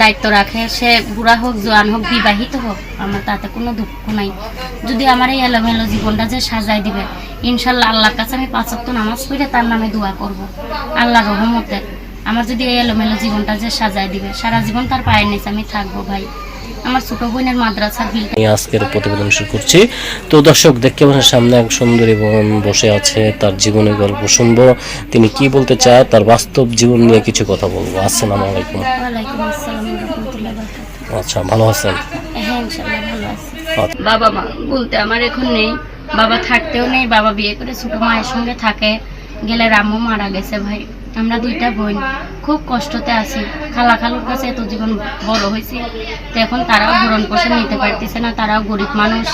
দায়িত্ব রাখে। সে বুড়া হোক, জোয়ান হোক, বিবাহিত হোক, আমার তাতে কোনো দুঃখ নাই। যদি আমার এই এলোমেলো জীবনটা যে সাজাই দিবে, ইনশাল্লাহ আল্লাহর কাছে আমি পাঁচত্ব নামাজ পড়ে তার নামে দোয়া করব। আল্লাহ রহমতে। আমার যদি এই এলোমেলো জীবনটা যে সাজাই দিবে, সারা জীবন তার পায়ের নিচে আমি থাকব ভাই। আমার ছোট বোনের মাদ্রাসার বিল আমি আজকের প্রতিবেদন শুরু করছি। তো দর্শক দেখতে পাচ্ছেন সামনে এক সুন্দরী বোন বসে আছে তার জীবনের গল্প শুনব। তিনি কি বলতে চায় তার বাস্তব জীবন নিয়ে কিছু কথা বলব। আসসালামু আলাইকুম। আচ্ছা ভালো আছেন? হ্যাঁ আচ্ছা। বাবা মা বলতে আমার এখন নেই। বাবা থাকতেও নেই বাবা বিয়ে করে ছোট মায়ের সঙ্গে থাকে। গেলে রামু মারা গেছে ভাই। আমরা দুইটা বোন খুব কষ্টতে আছি। খালা খালুর কাছে এত জীবন বড় হয়েছি। তো এখন তারাও ভরণ পোষণ নিতে পারতেছে না, তারাও গরিব মানুষ।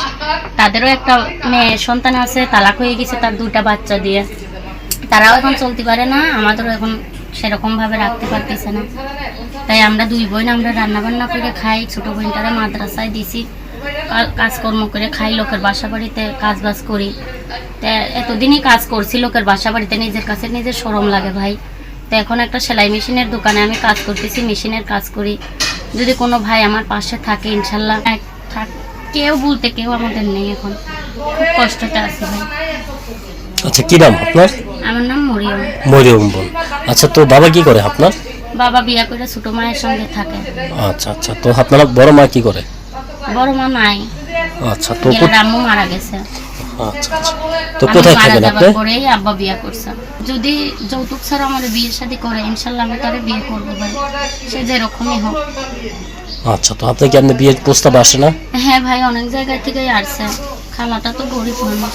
তাদেরও একটা মেয়ে সন্তান আছে, তালাক হয়ে গেছে তার দুইটা বাচ্চা দিয়ে। তারাও এখন চলতে পারে না, আমাদেরও এখন সেরকমভাবে রাখতে পারতেছে না। তাই আমরা দুই বোন আমরা রান্না বান্না করে খাই, ছোট বোনটারা মাদ্রাসায় দিছি। কাজকর্ম করে খাই, লোকের বাসা বাড়িতে কাজ বাজ করি এতদিনই কাজ করছি, লোকের বাসা বাড়িতে নিজের কাছে নিজের সরম লাগে ভাই। তো এখন একটা সেলাই মেশিনের দোকানে আমি কাজ করতেছি মেশিনের কাজ করি। যদি কোনো ভাই আমার পাশে থাকে ইনশাল্লাহ। থাক কেউ বলতে কেউ আমাদের নেই এখন। খুব কষ্টতে আছি ভাই। আচ্ছা কি নাম আপনার? আমার নাম মরিয়ম। মরিয়ম বল আচ্ছা তো বাবা কি করে আপনার? বাবা বিয়ে করে ছোট মায়ের সঙ্গে থাকে। আচ্ছা আচ্ছা তো আপনার বড় মা কি করে? বড় মা নাই। আচ্ছা তো আম্মু মারা গেছে। আচ্ছা আচ্ছা। তো কোথায় থাকেন আপনি? পরেই আব্বা বিয়ে করছে। যদি যৌতুক ছাড়া শাদী করে ইনশাল্লাহ আমি তারে বিয়ে করব ভাই। সে যেরকমই হোক। আচ্ছা তো আপনি কি আপনি বিয়ের প্রস্তাব আসে না? হ্যাঁ ভাই অনেক জায়গা থেকেই আসছে। খালাটা তো গরিব মানুষ।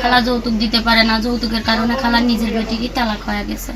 খালা যৌতুক দিতে পারে না যৌতুকের কারণে খালা নিজের বেটিকে তালাক হয়ে গেছে।